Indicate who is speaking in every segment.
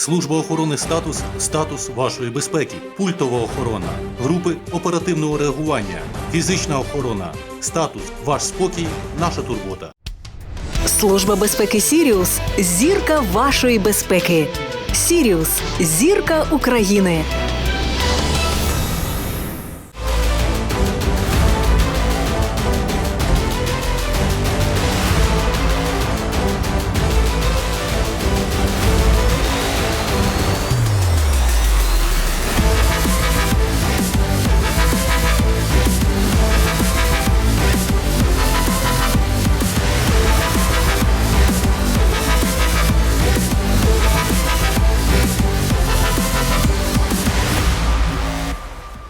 Speaker 1: Служба охорони статус статус вашої безпеки, пультова охорона, групи оперативного реагування, фізична охорона, статус, ваш спокій, наша турбота.
Speaker 2: Служба безпеки Сіріус зірка вашої безпеки. Сіріус зірка України.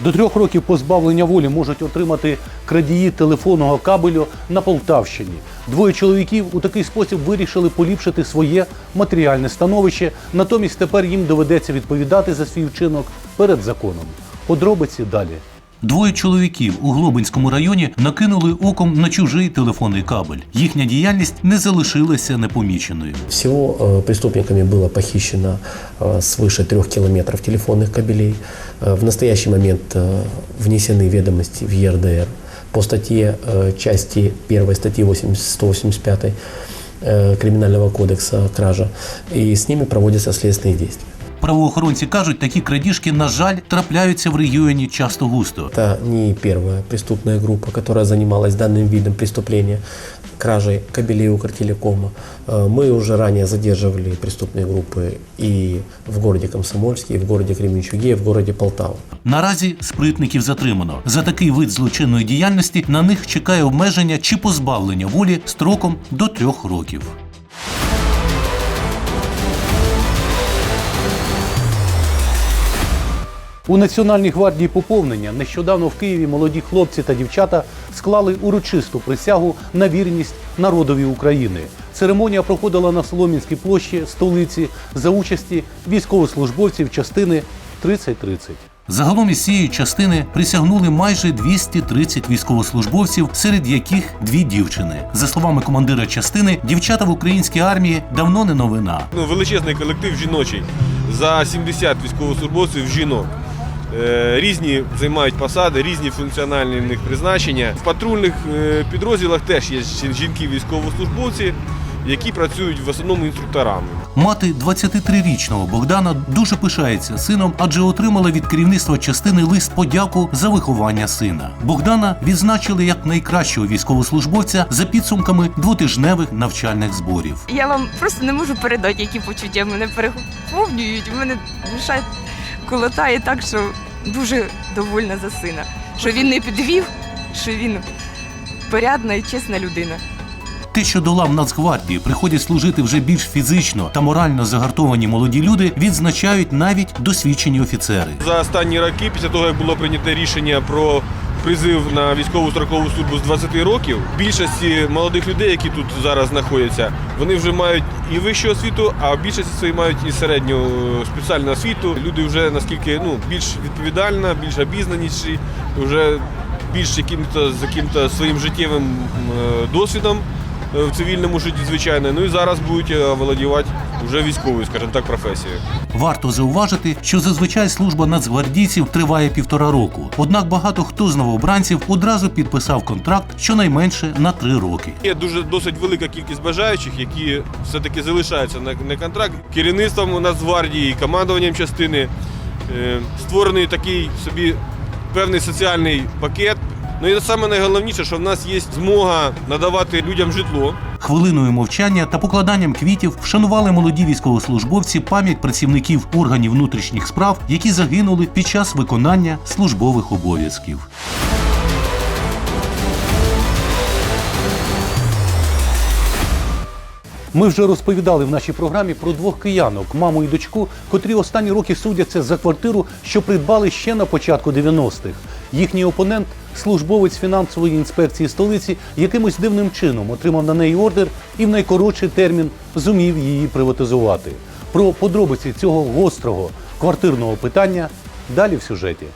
Speaker 1: До трьох років позбавлення волі можуть отримати крадії телефонного кабелю на Полтавщині. Двоє чоловіків у такий спосіб вирішили поліпшити своє матеріальне становище. Натомість тепер їм доведеться відповідати за свій вчинок перед законом. Подробиці далі. Двоє чоловіків у Глобинському районі накинули оком на чужий телефонний кабель. Їхня діяльність не залишилася непоміченою.
Speaker 3: Всего э, преступниками было похищено э, свыше трех километров телефонных кабелей. Э, В настоящий момент э, внесены ведомости в ЕРДР по статье э, части 1 статьи 80 185 э, Криминального кодекса кража, и с ними проводятся следственные действия.
Speaker 1: Правоохоронці кажуть, такі крадіжки, на жаль, трапляються в регіоні часто густо.
Speaker 3: Это не первая преступная группа, которая занималась данным видом преступления, кражей кабелей Укртелекома. Э, Мы уже ранее задерживали преступные группы и в городе Комсомольске, и в городе Кременчуге, и в городе Полтава.
Speaker 1: Наразі спритників затримано. За такий вид злочинної діяльності на них чекає обмеження чи позбавлення волі строком до трьох років. У Національній гвардії поповнення нещодавно в Києві молоді хлопці та дівчата склали урочисту присягу на вірність народові України. Церемонія проходила на Солом'янській площі столиці за участі військовослужбовців частини 3030. Загалом із цієї частини присягнули майже 230 військовослужбовців, серед яких дві дівчини. За словами командира частини, дівчата в українській армії давно не новина.
Speaker 4: Ну, величезний колектив жіночий. За 70 військовослужбовців жінок. Е, Різні займають посади, різні функціональні в них призначення. В патрульних е, підрозділах теж є жінки-військовослужбовці, які працюють в основному інструкторами.
Speaker 1: Мати 23-річного Богдана дуже пишається сином, адже отримала від керівництва частини лист подяку за виховання сина. Богдана відзначили як найкращого військовослужбовця за підсумками двотижневих навчальних зборів.
Speaker 5: Я вам просто не можу передати, які почуття мене переповнюють. У мене душа колотає так, що дуже довольна за сина. Що він не підвів, що він порядна і чесна людина.
Speaker 1: Те, що до лав Нацгвардії приходять служити вже більш фізично та морально загартовані молоді люди, відзначають навіть досвідчені офіцери.
Speaker 4: За останні роки, після того як було прийнято рішення про призив на військову строкову службу з 20 років, більшості молодих людей, які тут зараз знаходяться, вони вже мають і вищу освіту, а більшість свої мають і середню е, спеціальну освіту. Люди вже наскільки ну більш відповідальна, більш обізнаніші, вже більш яким-то з яким-то своїм життєвим е, досвідом в цивільному житті, звичайно. Ну і зараз будуть е, володівати вже військовою, скажімо так, професією.
Speaker 1: Варто зауважити, що зазвичай служба нацгвардійців триває півтора року. Однак багато хто з новобранців одразу підписав контракт щонайменше на три роки.
Speaker 4: Є дуже досить велика кількість бажаючих, які все-таки залишаються на, на контракт. Керівництвом Нацгвардії, і командуванням частини е, створений такий собі певний соціальний пакет. Ну і саме найголовніше, що в нас є змога надавати людям житло.
Speaker 1: Хвилиною мовчання та покладанням квітів вшанували молоді військовослужбовці пам'ять працівників органів внутрішніх справ, які загинули під час виконання службових обов'язків. Ми вже розповідали в нашій програмі про двох киянок, маму і дочку, котрі останні роки судяться за квартиру, що придбали ще на початку 90-х. Їхній опонент, службовець фінансової інспекції столиці, якимось дивним чином отримав на неї ордер і в найкоротший термін зумів її приватизувати. Про подробиці цього гострого квартирного питання далі в сюжеті.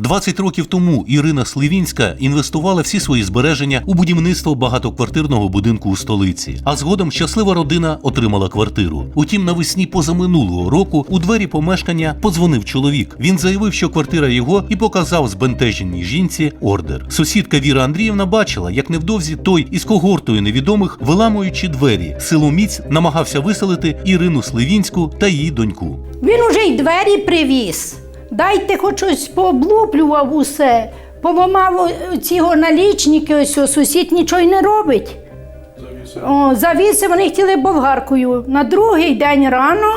Speaker 1: 20 років тому Ірина Сливінська інвестувала всі свої збереження у будівництво багатоквартирного будинку у столиці. А згодом щаслива родина отримала квартиру. Утім, навесні позаминулого року у двері помешкання подзвонив чоловік. Він заявив, що квартира його, і показав збентеженій жінці ордер. Сусідка Віра Андріївна бачила, як невдовзі той із когортою невідомих, виламуючи двері, силоміць намагався виселити Ірину Сливінську та її доньку.
Speaker 6: Він уже й двері привіз. Дайте хоч щось пооблуплював усе, поламав ці налічники, ось о, сусід нічого й не робить. О, завіси вони хотіли болгаркою. На другий день рано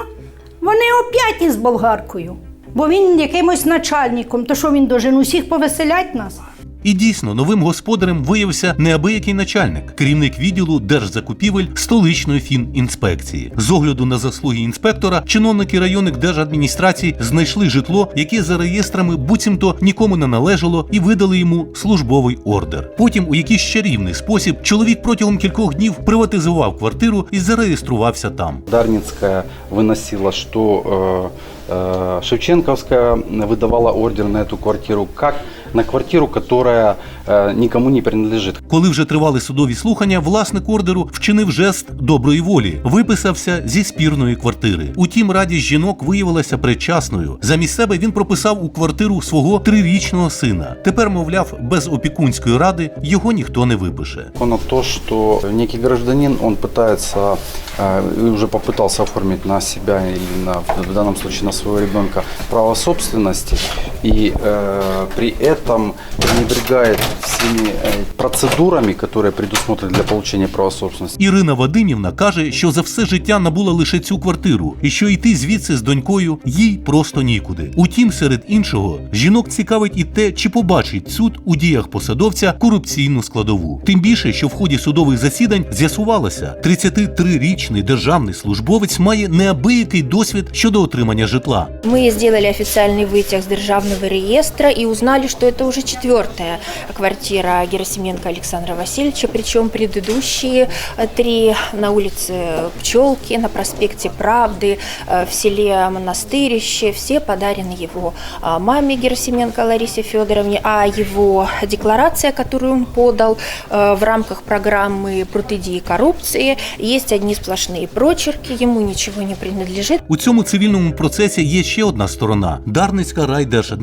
Speaker 6: вони опять із болгаркою. Бо він якимось начальником, то що він должен усіх повеселять нас?
Speaker 1: І дійсно новим господарем виявився неабиякий начальник, керівник відділу держзакупівель столичної фінінспекції. З огляду на заслуги інспектора, чиновники районних держадміністрацій знайшли житло, яке за реєстрами буцімто нікому не належало, і видали йому службовий ордер. Потім, у якийсь чарівний спосіб, чоловік протягом кількох днів приватизував квартиру і зареєструвався там.
Speaker 7: Дарницкая выносила, что э, э, Шевченковская выдавала ордер на эту квартиру как на квартиру, которая э, никому не принадлежит.
Speaker 1: Коли вже тривали судові слухання, власник ордеру вчинив жест доброї волі, виписався зі спірної квартири. Утім, радість жінок виявилася предчасною. Замість себе він прописав у квартиру свого трирічного сина. Тепер, мовляв, без опікунської ради його ніхто не випише.
Speaker 7: На то, что некий гражданин, он пытается, э, и уже попытался оформить на себя или на, в данном случае на своего ребенка право собственности, и э, при этом пренебрегает всеми э, процедурами, которые предусмотрены для получения права собственности.
Speaker 1: Ірина Вадимівна каже, що за все життя набула лише цю квартиру, і що йти звідси з донькою їй просто нікуди. Утім, серед іншого, жінок цікавить і те, чи побачить суд у діях посадовця корупційну складову. Тим більше, що в ході судових засідань з'ясувалося, 33-річний державний службовець має неабиякий досвід щодо отримання житла.
Speaker 8: Мы сделали официальный вытяг с державного реестра и узнали, что это уже четвертая квартира Герасименко Александра Васильевича, причем предыдущие э, три на улице Пчелки, на проспекте Правды, э, в селе Монастырище, все подарены его а, маме Герасименко Ларисе Федоровне, а его декларация, которую он подал э, в рамках программы «Протидии коррупции», есть одни сплошные прочерки, ему ничего не принадлежит.
Speaker 1: У цьому цивільному процесі є ще одна сторона Дарницька райдержадміністрація.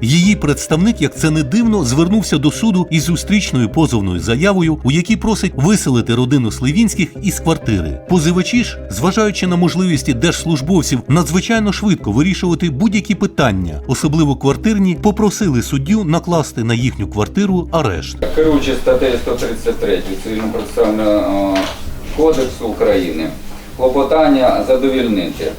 Speaker 1: Її представник, як це не дивно, звернувся до суду із зустрічною позовною заявою, у якій просить виселити родину Сливінських із квартири. Позивачі ж, зважаючи на можливості держслужбовців надзвичайно швидко вирішувати будь-які питання, особливо квартирні, попросили суддю накласти на їхню квартиру арешт.
Speaker 9: Керуючи статтею 133 Цивільно-процесуального е, кодексу України, клопотання задовільнити.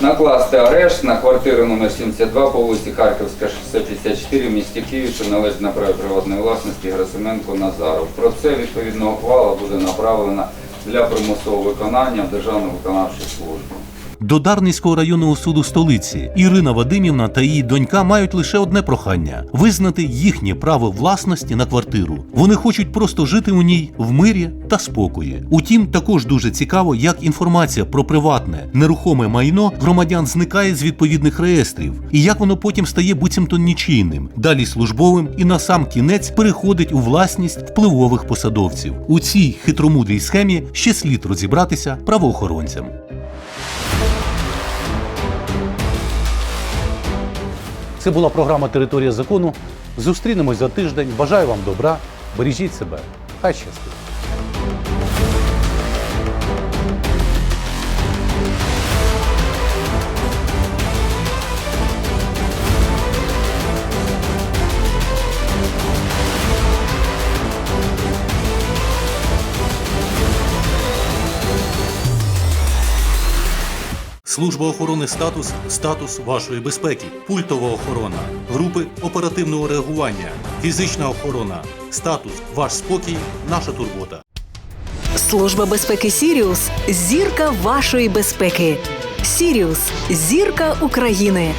Speaker 9: Накласти арешт на квартиру номер 72 по вулиці Харківська, 654 в місті Києві, що належить на праві приватної власності Герасименко Назаров. Про це відповідна ухвала буде направлена для примусового виконання в Державну виконавчу службу.
Speaker 1: До Дарницького районного суду столиці Ірина Вадимівна та її донька мають лише одне прохання визнати їхнє право власності на квартиру. Вони хочуть просто жити у ній в мирі та спокої. Утім, також дуже цікаво, як інформація про приватне нерухоме майно громадян зникає з відповідних реєстрів, і як воно потім стає буцімто нічийним, далі службовим і на сам кінець переходить у власність впливових посадовців. У цій хитромудрій схемі ще слід розібратися правоохоронцям. Це була програма Територія закону. Зустрінемось за тиждень. Бажаю вам добра. Бережіть себе. Хай щастить. Служба охорони статус статус вашої безпеки, пультова охорона, групи оперативного реагування, фізична охорона, статус ваш спокій, наша турбота.
Speaker 2: Служба безпеки Сіріус зірка вашої безпеки. Сіріус зірка України.